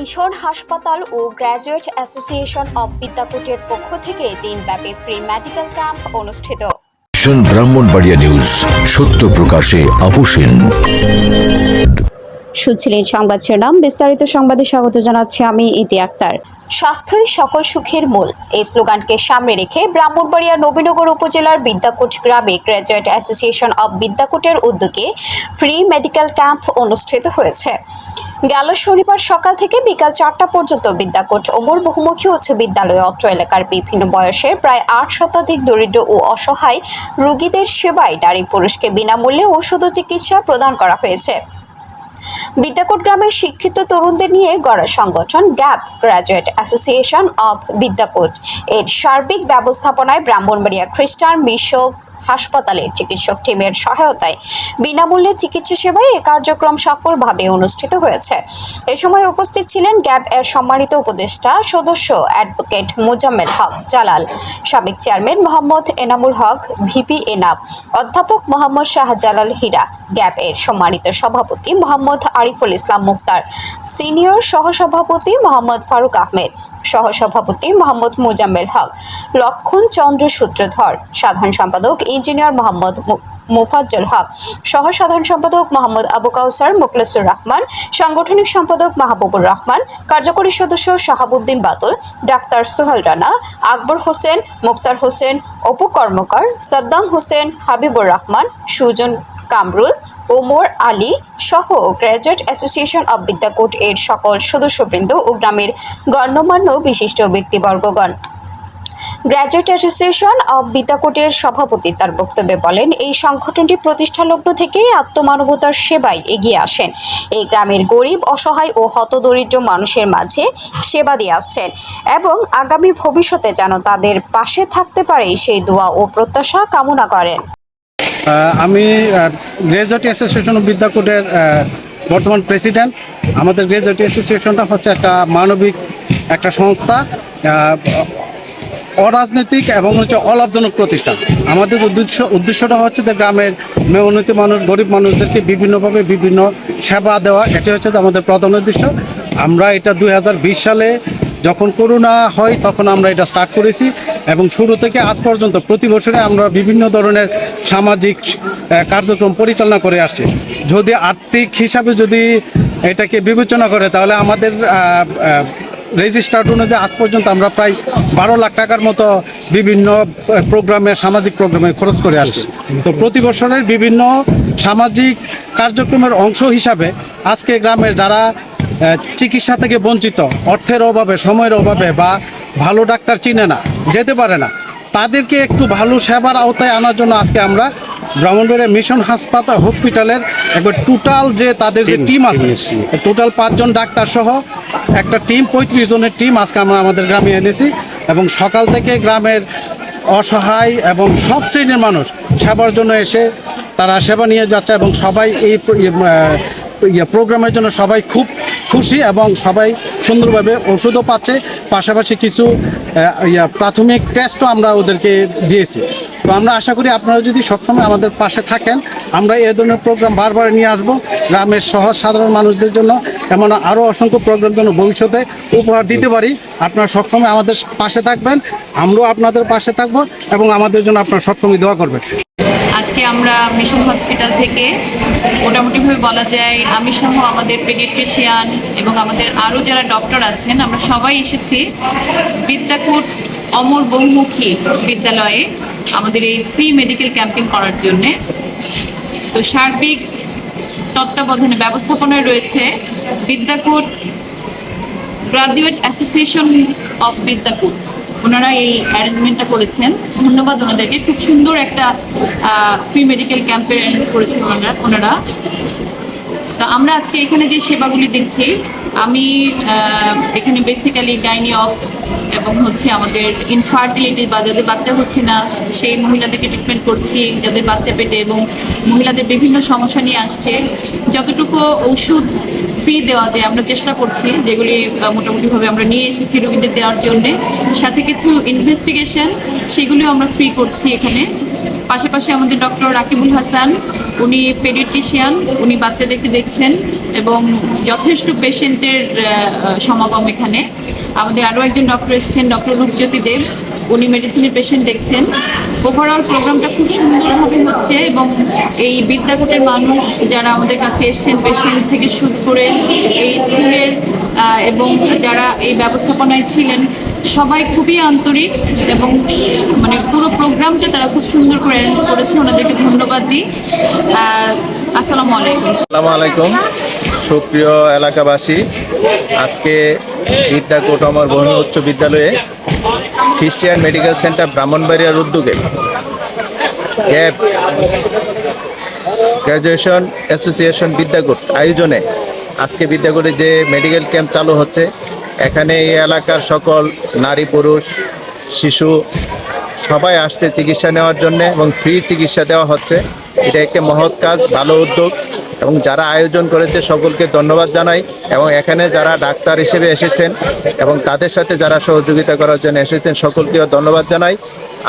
Mission হাসপাতাল ও graduate association of বিদ্যাকুটের পক্ষ থেকে দিনব্যাপী ফ্রি মেডিকেল ক্যাম্প অনুষ্ঠিত। ব্রাহ্মণবাড়িয়া নিউজ, সত্য প্রকাশে আপোষহীন শুনছিলেন সংবাদ শিরোনাম। বিস্তারিত সংবাদে স্বাগত জানাচ্ছি আমি ইতি আক্তার। স্বাস্থ্যই সকল সুখের মূল। এই স্লোগানকে সামনে রেখে ব্রাহ্মণবাড়িয়া নবীনগর উপজেলার বিদ্যাকুট গ্রামে গ্র্যাজুয়েট অ্যাসোসিয়েশন অব বিদ্যাকুটের উদ্যোগে ফ্রি মেডিকেল ক্যাম্প অনুষ্ঠিত হয়েছে। গেল শনিবার সকাল থেকে বিকাল চারটা পর্যন্ত বিদ্যাকুট ওমর বহুমুখী উচ্চ বিদ্যালয় অত্র এলাকার বিভিন্ন বয়সের প্রায় আট শতাধিক দরিদ্র ও অসহায় রোগীদের সেবায় নারী পুরুষকে বিনামূল্যে ওষুধ ও চিকিৎসা প্রদান করা হয়েছে। বিদ্যাকোট গ্রামের শিক্ষিত তরুণদের নিয়ে গড়া সংগঠন GAP graduate association of Bidyakut. এর সার্বিক ব্যবস্থাপনায় ব্রাহ্মণবাড়িয়া খ্রিস্টান মিশন হাসপাতালের চিকিৎসক টিমের সহায়তায়। বিনামূল্যে চিকিৎসা সেবায় এ কার্যক্রম সফলভাবে অনুষ্ঠিত হয়েছে। এ সময় উপস্থিত ছিলেন গ্যাপ এর সম্মানিত উপদেষ্টা, সদস্য অ্যাডভোকেট মোজাম্মেল হক জালাল, সাবেক চেয়ারম্যান মোহাম্মদ এনামুল হক, ভিপি এনাম, অধ্যাপক মোহাম্মদ শাহজালাল হীরা গ্যাপ এর সম্মানিত সভাপতি মোহাম্মদ আরিফুল ইসলাম মুক্তার, সিনিয়র সহসভাপতি মোহাম্মদ ফারুক আহমেদ সহসভাপতি মোহাম্মদ মুজাম্মেল হক, লক্ষণ চন্দ্র সূত্রধর, সাধারণ সম্পাদক ইঞ্জিনিয়ার মোহাম্মদ মুফাজ্জল হক সহ সাধারণ সম্পাদক মোহাম্মদ আবু কাউসার, মুখলেসুর রহমান, সাংগঠনিক সম্পাদক মাহবুবুর রহমান, কার্যকরী সদস্য শাহাবুদ্দিন বাদল, ডাক্তার সোহেল রানা, আকবর হোসেন, মুক্তার হোসেন, অপু কর্মকার, সাদ্দাম হোসেন, হাবিবুর রহমান, সুজন কামরুল ওমর আলী সহ গ্র্যাজুয়েট অ্যাসোসিয়েশন অব বিদ্যাকোট এর সকল সদস্যবৃন্দ ও গ্রামের গণ্যমান্য বিশিষ্ট ব্যক্তিবর্গগণ। গ্র্যাজুয়েট অ্যাসোসিয়েশন অব বিদ্যাকোটের সভাপতি তার বক্তব্যে বলেন, এই সংগঠনটি প্রতিষ্ঠালগ্ন থেকেই আত্মমানবতার সেবায় এগিয়ে আসেন। এই গ্রামের গরিব, অসহায় ও হতদরিদ্র মানুষের মাঝে সেবা দিয়ে আসছেন এবং আগামী ভবিষ্যতে যেন তাদের পাশে থাকতে পারে সেই দোয়া ও প্রত্যাশা কামনা করেন। আমি গ্রেজুয়েট অ্যাসোসিয়েশন অফ বিদ্যাকূটের বর্তমান প্রেসিডেন্ট আমাদের গ্রেজুয়েট অ্যাসোসিয়েশনটা হচ্ছে একটা মানবিক একটা সংস্থা অরাজনৈতিক এবং হচ্ছে অলাভজনক প্রতিষ্ঠান। আমাদের উদ্দেশ্য, উদ্দেশ্যটা হচ্ছে যে গ্রামের মেহনতি মানুষ, গরিব মানুষদেরকে বিভিন্নভাবে বিভিন্ন সেবা দেওয়া এটি হচ্ছে আমাদের প্রধান উদ্দেশ্য। আমরা এটা দু হাজার বিশ সালে যখন করোনা হয় তখন আমরা এটা স্টার্ট করেছি এবং শুরু থেকে আজ পর্যন্ত প্রতি বছরে আমরা বিভিন্ন ধরনের সামাজিক কার্যক্রম পরিচালনা করে আসছি। যদি আর্থিক হিসাবে যদি এটাকে বিবেচনা করে, তাহলে আমাদের রেজিস্টার্ড অনুযায়ী আজ পর্যন্ত আমরা প্রায় বারো লাখ টাকার মতো বিভিন্ন প্রোগ্রামে, সামাজিক প্রোগ্রামে খরচ করে আসছি। তো প্রতি বছরের বিভিন্ন সামাজিক কার্যক্রমের অংশ হিসাবে আজকে গ্রামের যারা চিকিৎসা থেকে বঞ্চিত অর্থের অভাবে সময়ের অভাবে বা ভালো ডাক্তার চিনে না যেতে পারে না। তাদেরকে একটু ভালো সেবার আওতায় আনার জন্য আজকে আমরা ব্রাহ্মণবাড়িয়া মিশন হাসপাতাল হসপিটালের একবার টোটাল যে তাদের যে টিম আছে টোটাল পাঁচজন ডাক্তার সহ একটা টিম পঁয়ত্রিশ জনের টিম আজকে আমরা আমাদের গ্রামে এনেছি এবং সকাল থেকে গ্রামের অসহায় এবং সব শ্রেণির মানুষ সেবার জন্য এসে তারা সেবা নিয়ে যাচ্ছে এবং সবাই এই ইয়ে প্রোগ্রামের জন্য সবাই খুব খুশি এবং সবাই সুন্দরভাবে ওষুধও পাচ্ছে। পাশাপাশি কিছু প্রাথমিক টেস্টও আমরা ওদেরকে দিয়েছি। তো আমরা আশা করি আপনারা যদি সবসময় আমাদের পাশে থাকেন, আমরা এ ধরনের প্রোগ্রাম বারবার নিয়ে আসব গ্রামের সহজ সাধারণ মানুষদের জন্য। এমন আরও অসংখ্য প্রোগ্রাম যেন ভবিষ্যতে উপহার দিতে পারি। আপনারা সবসময় আমাদের পাশে থাকবেন, আমরাও আপনাদের পাশে থাকব এবং আমাদের জন্য আপনারা সবসময় দোয়া করবেন। আজকে আমরা মিশন হসপিটাল থেকে মোটামুটিভাবে বলা যায় আমি সহ আমাদের পেডিয়াট্রিশিয়ান এবং আমাদের আরও যারা ডক্টর আছেন, আমরা সবাই এসেছি বিদ্যাকূট অমর বহুমুখী বিদ্যালয়ে আমাদের এই ফ্রি মেডিকেল ক্যাম্পিং করার জন্যে। তো সার্বিক তত্ত্বাবধানে ব্যবস্থাপনায় রয়েছে Bidyakut graduate association of Bidyakut. ওনারা এই অ্যারেঞ্জমেন্টটা করেছেন। ধন্যবাদ ওনাদেরকে। খুব সুন্দর একটা ফ্রি মেডিকেল ক্যাম্পের অ্যারেঞ্জ করেছেন ওনারা ওনারা। তো আমরা আজকে এখানে যে সেবাগুলি দিচ্ছি আমি এখানে বেসিক্যালি গাইনি অফস এবং হচ্ছে আমাদের ইনফার্টিলিটি বা যাদের বাচ্চা হচ্ছে না, সেই মহিলাদেরকে ট্রিটমেন্ট করছি, যাদের বাচ্চা পেটে এবং মহিলাদের বিভিন্ন সমস্যা নিয়ে আসছে। যতটুকু ওষুধ ফ্রি দেওয়া যায় আমরা চেষ্টা করছি, যেগুলি মোটামুটিভাবে আমরা নিয়ে এসেছি রোগীদের দেওয়ার জন্যে, সাথে কিছু ইনভেস্টিগেশন সেগুলিও আমরা ফ্রি করছি এখানে। পাশাপাশি আমাদের ডক্টর রাকিবুল হাসান, উনি পেডিট্রিশিয়ান উনি বাচ্চাদেরকে দেখছেন এবং যথেষ্ট পেশেন্টের সমাগম এখানে। আমাদের আরও একজন ডক্টর এসেছেন, ডক্টর রূপজ্যোতি দেব। উনি মেডিসিনের পেশেন্ট দেখছেন। ওভারঅল প্রোগ্রামটা খুব সুন্দরভাবে হচ্ছে এবং এই বিদ্যাকোটের মানুষ যারা আমাদের কাছে এসছেন পেশেন্ট থেকে শুরু করে এই স্কুলের এবং যারা এই ব্যবস্থাপনায় ছিলেন সবাই খুবই আন্তরিক এবং মানে পুরো প্রোগ্রামটা তারা খুব সুন্দর করে অ্যারেঞ্জ করেছে, ওনাদেরকে ধন্যবাদ দিই। আসসালামু আলাইকুম। আসসালামু আলাইকুম। সুপ্রিয় এলাকাবাসী, আজকে বিদ্যাকোট অমর বহনী উচ্চ বিদ্যালয়ে খ্রিস্টিয়ান মেডিকেল সেন্টার ব্রাহ্মণবাড়িয়ার উদ্যোগে গ্যাপ গ্র্যাজুয়েশন অ্যাসোসিয়েশন বিদ্যাকোট আয়োজনে আজকে বিদ্যাকোটে যে মেডিকেল ক্যাম্প চালু হচ্ছে এখানে এই এলাকার সকল নারী, পুরুষ, শিশু সবাই আসছে চিকিৎসা নেওয়ার জন্য এবং ফ্রি চিকিৎসা দেওয়া হচ্ছে। এটা একটি মহৎ কাজ, ভালো উদ্যোগ এবং যারা আয়োজন করেছে সকলকে ধন্যবাদ জানাই এবং এখানে যারা ডাক্তার হিসেবে এসেছেন এবং তাদের সাথে যারা সহযোগিতা করার জন্য এসেছেন সকলকেও ধন্যবাদ জানাই।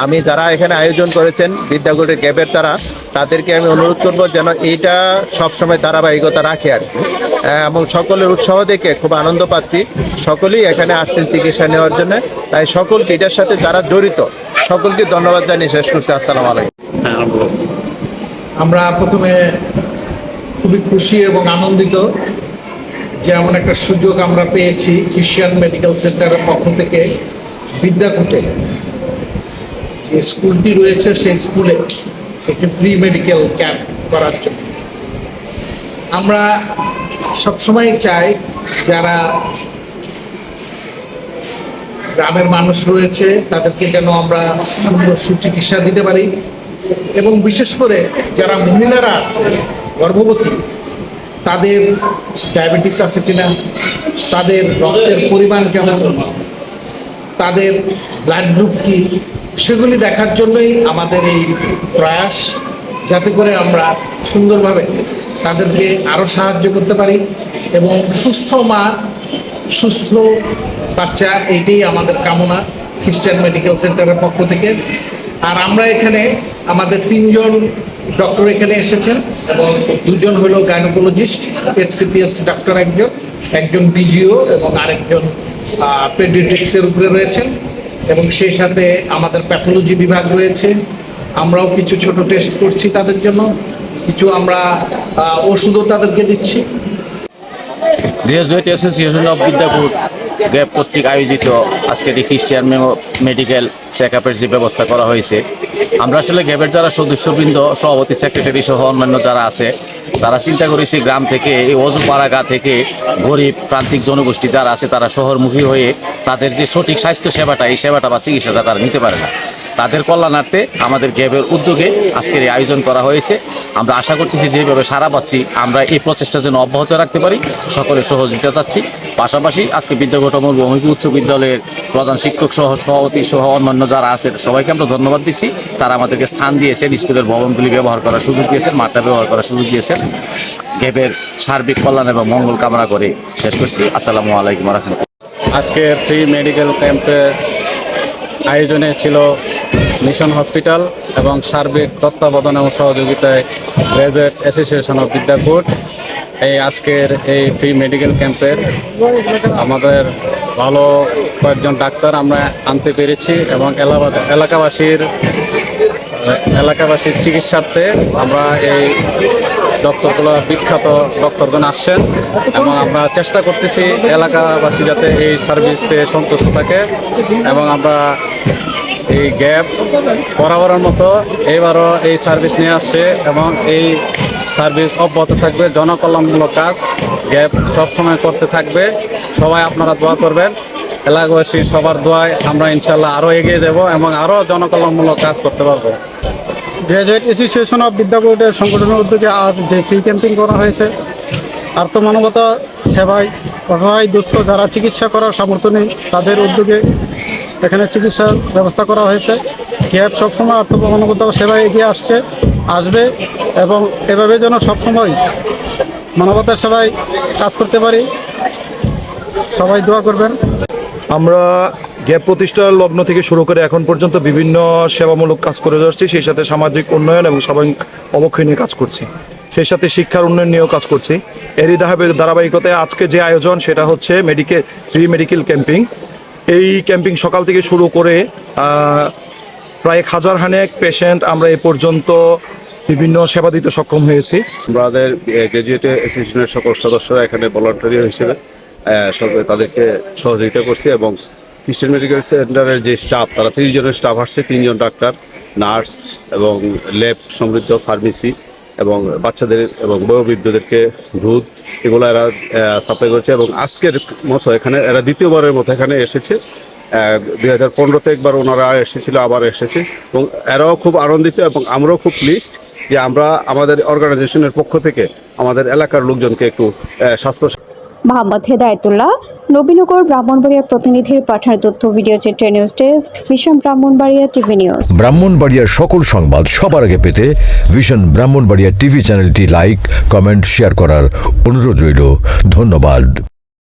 আমি যারা এখানে আয়োজন করেছেন বিদ্যাগুটির ক্যাবের তারা, তাদেরকে আমি অনুরোধ করব যেন এইটা সবসময় ধারাবাহিকতা রাখে আর কি। এবং সকলের উৎসাহ দেখে খুব আনন্দ পাচ্ছি। সকলেই এখানে আসছেন চিকিৎসা নেওয়ার জন্য। তাই সকলকে এটার সাথে যারা জড়িত, সকলকে ধন্যবাদ জানিয়ে শেষ করছি। আসসালামু আলাইকুম। আমরা প্রথমে খুবই খুশি এবং আনন্দিত যে এমন একটা সুযোগ আমরা পেয়েছি খ্রিস্টান মেডিকেল সেন্টারের পক্ষ থেকে বিদ্যাকূটে। যে স্কুলটি রয়েছে, সেই স্কুলে একটি ফ্রি মেডিকেল ক্যাম্প করার জন্য। আমরা সবসময় চাই যারা গ্রামের মানুষ রয়েছে, তাদেরকে যেন আমরা সুন্দর সুচিকিৎসা দিতে পারি এবং বিশেষ করে যারা মহিলারা আছে, গর্ভবতী, তাদের ডায়াবেটিস আছে কিনা, তাদের রক্তের পরিমাণ কেমন, তাদের ব্লাড গ্রুপ কি সেগুলি দেখার জন্যই আমাদের এই প্রয়াস, যাতে করে আমরা সুন্দরভাবে তাদেরকে আরও সাহায্য করতে পারি এবং সুস্থ মা, সুস্থ বাচ্চা, এইটাই আমাদের কামনা খ্রিস্টান মেডিকেল সেন্টারের পক্ষ থেকে। আর আমরা এখানে আমাদের তিনজন ডক্টর এখানে এসেছেন এবং দুজন হলো গাইনোকোলজিস্ট, এফসিপিএস ডক্টর একজন একজন বিজিও এবং আরেকজন পেডিয়াট্রিক্সের উপরে রয়েছেন। এবং সেই সাথে আমাদের প্যাথোলজি বিভাগ রয়েছে। আমরাও কিছু ছোট টেস্ট করছি তাদের জন্য। কিছু আমরা ওষুধও তাদেরকে দিচ্ছি। Graduate association of Bidyapur GAP কর্তৃক আয়োজিত আজকের এই খ্রিস্টিয়ান মেডিকেল চেক আপের যে ব্যবস্থা করা হয়েছে, আমরা আসলে গ্যাপের যারা সদস্যবৃন্দ, সভাপতি, সেক্রেটারি সহ অন্যান্য যারা আছে, তারা চিন্তা করেছি গ্রাম থেকে, এই অজুপাড়াগা থেকে গরিব, প্রান্তিক জনগোষ্ঠী যারা আছে, তারা শহরমুখী হয়ে তাদের যে সঠিক স্বাস্থ্য সেবাটা এই সেবাটা বা চিকিৎসাটা তারা নিতে পারে না। তাদের কল্যাণার্থে আমাদের গ্যাবের উদ্যোগে আজকের এই আয়োজন করা হয়েছে। আমরা আশা করতেছি যেভাবে সারা পাচ্ছি, আমরা এই প্রচেষ্টা যেন অব্যাহত রাখতে পারি। সকলের সহযোগিতা চাচ্ছি। পাশাপাশি আজকে বিদ্যাগঠমূল বহুমুখী উচ্চ বিদ্যালয়ের প্রধান শিক্ষক সহ, সভাপতি সহ অন্যান্য যারা আছেন, সবাইকে আমরা ধন্যবাদ দিচ্ছি। তারা আমাদেরকে স্থান দিয়েছেন, স্কুলের ভবনগুলি ব্যবহার করার সুযোগ দিয়েছেন, মাঠটা ব্যবহার করার সুযোগ দিয়েছেন। গ্যাবের সার্বিক কল্যাণ এবং মঙ্গল কামনা করে শেষ করছি। আসসালামু আলাইকুম রহমতুল্লাহ। আজকের ফ্রি মেডিকেল ক্যাম্পের আয়োজনে ছিল মিশন হসপিটাল এবং সার্বিক তত্ত্বাবধান এবং সহযোগিতায় গ্র্যাজুয়েট অ্যাসোসিয়েশন অফ বিদ্যাকূট। এই আজকের এই ফ্রি মেডিকেল ক্যাম্পের আমাদের ভালো কয়েকজন ডাক্তার আমরা আনতে পেরেছি এবং এলাকা- এলাকাবাসীর এলাকাবাসীর চিকিৎসার্থে আমরা এই ডক্টরগুলো বিখ্যাত ডক্টরগণ আসছেন এবং আমরা চেষ্টা করতেছি এলাকাবাসী যাতে এই সার্ভিস পেয়ে সন্তুষ্ট থাকে এবং আমরা এই গ্যাপ বরাবরের মতো এবারও এই সার্ভিস নিয়ে আসছে এবং এই সার্ভিস অব্যাহত থাকবে, জনকল্যাণমূলক কাজ গ্যাপ সবসময় করতে থাকবে। সবাই আপনারা দোয়া করবেন। এলাকাবাসী সবার দোয়ায় আমরা ইনশাল্লাহ আরও এগিয়ে যাব এবং আরও জনকল্যাণমূলক কাজ করতে পারব। গ্র্যাজুয়েট অ্যাসোসিয়েশন অফ বিদ্যাকোটের সংগঠনের উদ্যোগে আজ যে ফ্রি ক্যাম্পিং করা হয়েছে আর্থমানবতা সেবায় অসহায় দুস্থ যারা চিকিৎসা করার সামর্থ্য নেই, তাদের উদ্যোগে এখানে চিকিৎসার ব্যবস্থা করা হয়েছে। ক্যাব সবসময় আর্থমানবতা সেবায় এগিয়ে আসছে, আসবে এবং এভাবে যেন সবসময় মানবতার সেবায় কাজ করতে পারি, সবাই দোয়া করবেন। আমরা প্রতিষ্ঠার লগ্ন থেকে শুরু করে এখন পর্যন্ত বিভিন্ন সেবামূলক কাজ করে যাচ্ছি, সেই সাথে সামাজিক উন্নয়ন এবং সামাজিক অবক্ষয় নিয়ে কাজ করছি। সেই সাথে শিক্ষার উন্নয়ন নিয়েও কাজ করছি। এরই ধারাবাহিক- ধারাবাহিকতায় আজকে যে আয়োজন, সেটা হচ্ছে মেডিকেল ফ্রি মেডিকেল ক্যাম্পিং। এই ক্যাম্পিং সকাল থেকে শুরু করে প্রায় হাজার হানেক পেশেন্ট আমরা এ পর্যন্ত বিভিন্ন সেবা দিতে সক্ষম হয়েছি। আমাদের গ্র্যাজুয়েট অ্যাসোসিয়েশনের সকল সদস্যরা এখানে ভলান্টারি হিসেবে তাদেরকে সহযোগিতা করছি এবং খ্রিস্টান মেডিকেল সেন্টারের যে স্টাফ তারা তিরিশ জনের স্টাফ আসছে, তিনজন ডাক্তার নার্স এবং ল্যাব সমৃদ্ধ ফার্মেসি এবং বাচ্চাদের এবং বয়োবৃদ্ধদেরকে দুধ এগুলো এরা সাপ্লাই করেছে এবং আজকের মতো এখানে, এরা দ্বিতীয়বারের মতো এখানে এসেছে। দুই হাজার পনেরোতে একবার ওনারা এসেছিল, আবার এসেছে এবং এরাও খুব আনন্দিত এবং আমরাও খুব প্লিজড যে আমরা আমাদের অর্গানাইজেশনের পক্ষ থেকে আমাদের এলাকার লোকজনকে একটু স্বাস্থ্য মোহাম্মদ হেদায়তুল্লাহ, নবীনগর ব্রাহ্মণবাড়িয়া প্রতিনিধির পাঠানো তথ্য ভিডিও চিত্রে news desk, vision Brahmanbaria TV news. ব্রাহ্মণবাড়িয়ার সকল সংবাদ সবার আগে পেতে ভিশন ব্রাহ্মণবাড়িয়া টিভি চ্যানেলটি লাইক, কমেন্ট, শেয়ার করার অনুরোধ রইল। ধন্যবাদ।